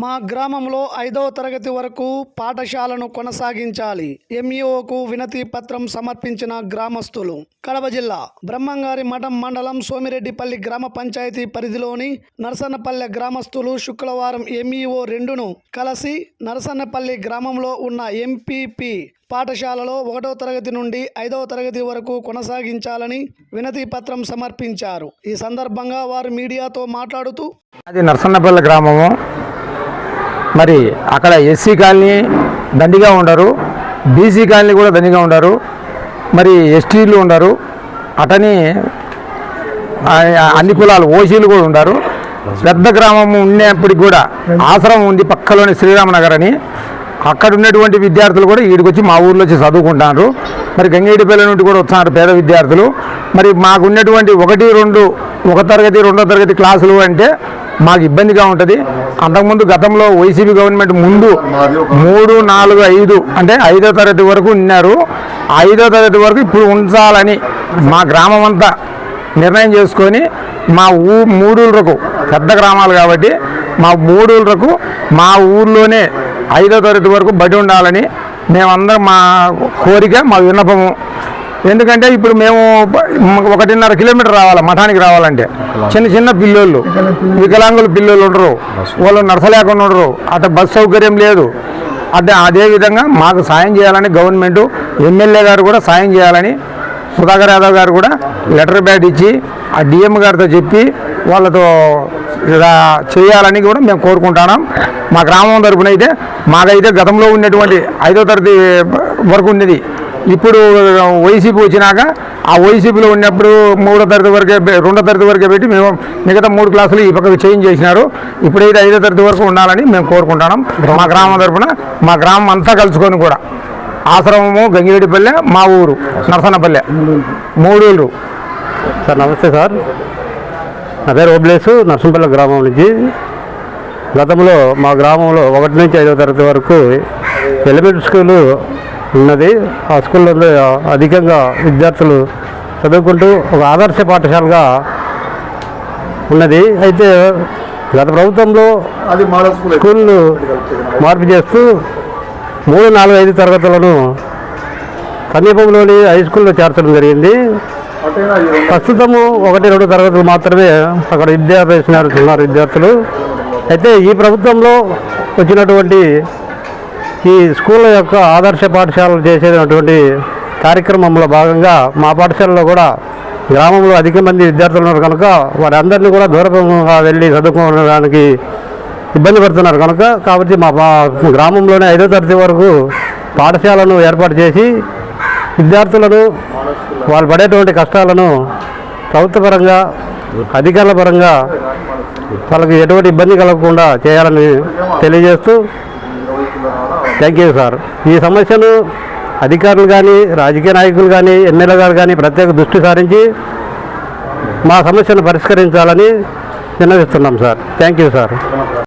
మా గ్రామంలో ఐదవ తరగతి వరకు పాఠశాలను కొనసాగించాలి. ఎంఈఓకు వినతి పత్రం సమర్పించిన గ్రామస్తులు. కడప జిల్లా బ్రహ్మంగారి మఠం మండలం సోమిరెడ్డిపల్లి గ్రామ పంచాయతీ పరిధిలోని నరసన్నపల్లె గ్రామస్తులు శుక్రవారం ఎంఈఓ రెండును కలిసి నరసన్నపల్లి గ్రామంలో ఉన్న ఎంపీపీ పాఠశాలలో ఒకటో తరగతి నుండి ఐదవ తరగతి వరకు కొనసాగించాలని వినతి పత్రం సమర్పించారు. ఈ సందర్భంగా వారు మీడియాతో మాట్లాడుతూ అది నరసన్నపల్లి గ్రామము. మరి అక్కడ ఎస్సీ కాలనీ దండిగా ఉండరు బీసీ కాలనీ కూడా దండిగా ఉండరు మరి ఎస్టీలు ఉండరు అటని అన్ని కులాలు ఓసీలు కూడా ఉండరు. పెద్ద గ్రామం ఉండేప్పటికి కూడా ఆశ్రమం ఉంది పక్కలోని శ్రీరామనగర్ అని అక్కడ ఉన్నటువంటి విద్యార్థులు కూడా ఈడికొచ్చి మా ఊర్లో వచ్చి చదువుకుంటున్నారు మరి గంగేడిపల్లి నుండి కూడా వస్తున్నారు పేద విద్యార్థులు. మరి మాకు ఉన్నటువంటి ఒకటి రెండు ఒక తరగతి రెండో తరగతి క్లాసులు అంటే మాకు ఇబ్బందిగా ఉంటుంది. అంతకుముందు గతంలో వైసీపీ గవర్నమెంట్ ముందు మూడు నాలుగు ఐదు అంటే ఐదో తరగతి వరకు ఉన్నారు. ఐదో తరగతి వరకు ఇప్పుడు ఉంచాలని మా గ్రామం అంతా నిర్ణయం చేసుకొని మా ఊ మూడూళ్ళకు పెద్ద గ్రామాలు కాబట్టి మా మూడూళ్ళకు మా ఊర్లోనే ఐదో తరగతి వరకు బడి ఉండాలని మేమందరం మా కోరిక మా విన్నపము ఎందుకంటే ఇప్పుడు మేము ఒకటిన్నర కిలోమీటర్ రావాలి మఠానికి రావాలంటే. చిన్న చిన్న పిల్లోళ్ళు వికలాంగులు పిల్లోళ్ళు ఉండరు. వాళ్ళు నడసలేకుండా ఉండరు. అటు బస్ సౌకర్యం లేదు. అంటే అదేవిధంగా మాకు సాయం చేయాలని గవర్నమెంట్ ఎమ్మెల్యే గారు కూడా సాయం చేయాలని సుధాకర్ యాదవ్ గారు కూడా లెటర్ బ్యాడ్ ఇచ్చి ఆ డిఎం గారితో చెప్పి వాళ్ళతో ఇలా చేయాలని కూడా మేము కోరుకుంటున్నాం. మా గ్రామం తరపున అయితే మాకైతే గతంలో ఉన్నటువంటి ఐదో తరగతి వరకు ఉన్నది. ఇప్పుడు వైసీపీ వచ్చినాక ఆ వైసీపీలో ఉన్నప్పుడు మూడో తరగతి వరకే రెండో తరగతి వరకే పెట్టి మేము మిగతా మూడు క్లాసులు ఈ పక్కకు చేంజ్ చేసినారు. ఇప్పుడైతే ఐదో తరగతి వరకు ఉండాలని మేము కోరుకుంటున్నాం. మా గ్రామం తరఫున మా గ్రామం అంతా కలుసుకొని కూడా. ఆశ్రమము గంగిరెడ్డిపల్లె మా ఊరు నరసన్నపల్లె. మూడూరు సార్ నమస్తే సార్. నా పేరు ఓబ్లేసు నర్సంపల్లి గ్రామం నుంచి. గతంలో మా గ్రామంలో ఒకటి నుంచి ఐదో తరగతి వరకు ఎలిమెంటరీ స్కూలు ఉన్నది. ఆ స్కూల్లో అధికంగా విద్యార్థులు చదువుకుంటూ ఒక ఆదర్శ పాఠశాలగా ఉన్నది. అయితే గత ప్రభుత్వంలో అది స్కూళ్ళు మార్పు చేస్తూ మూడు నాలుగు ఐదు తరగతులను సమీపంలోని హై స్కూల్లో చేర్చడం జరిగింది. ప్రస్తుతము ఒకటి రెండు తరగతులు మాత్రమే అక్కడ విద్యాభ్యాసనాలు ఉన్నారు విద్యార్థులు. అయితే ఈ ప్రభుత్వంలో వచ్చినటువంటి ఈ స్కూళ్ళ యొక్క ఆదర్శ పాఠశాలలు చేసేటటువంటి కార్యక్రమంలో భాగంగా మా పాఠశాలలో కూడా గ్రామంలో అధిక మంది విద్యార్థులు ఉన్నారు కనుక వారందరినీ కూడా దూరంగా వెళ్ళి చదువుకోవడానికి ఇబ్బంది పడుతున్నారు కనుక కాబట్టి మా గ్రామంలోనే ఐదో తరగతి వరకు పాఠశాలను ఏర్పాటు చేసి విద్యార్థులను వాళ్ళు పడేటువంటి కష్టాలను ప్రభుత్వ పరంగా అధికారుల పరంగా వాళ్ళకి ఎటువంటి ఇబ్బంది కలగకుండా చేయాలని తెలియజేస్తూ థ్యాంక్ యూ సార్ ఈ సమస్యను అధికారులు కానీ రాజకీయ నాయకులు కానీ ఎమ్మెల్యే గారు కానీ ప్రత్యేక దృష్టి సారించి మా సమస్యను పరిష్కరించాలని విన్నవిస్తున్నాం సార్ థ్యాంక్ యూ సార్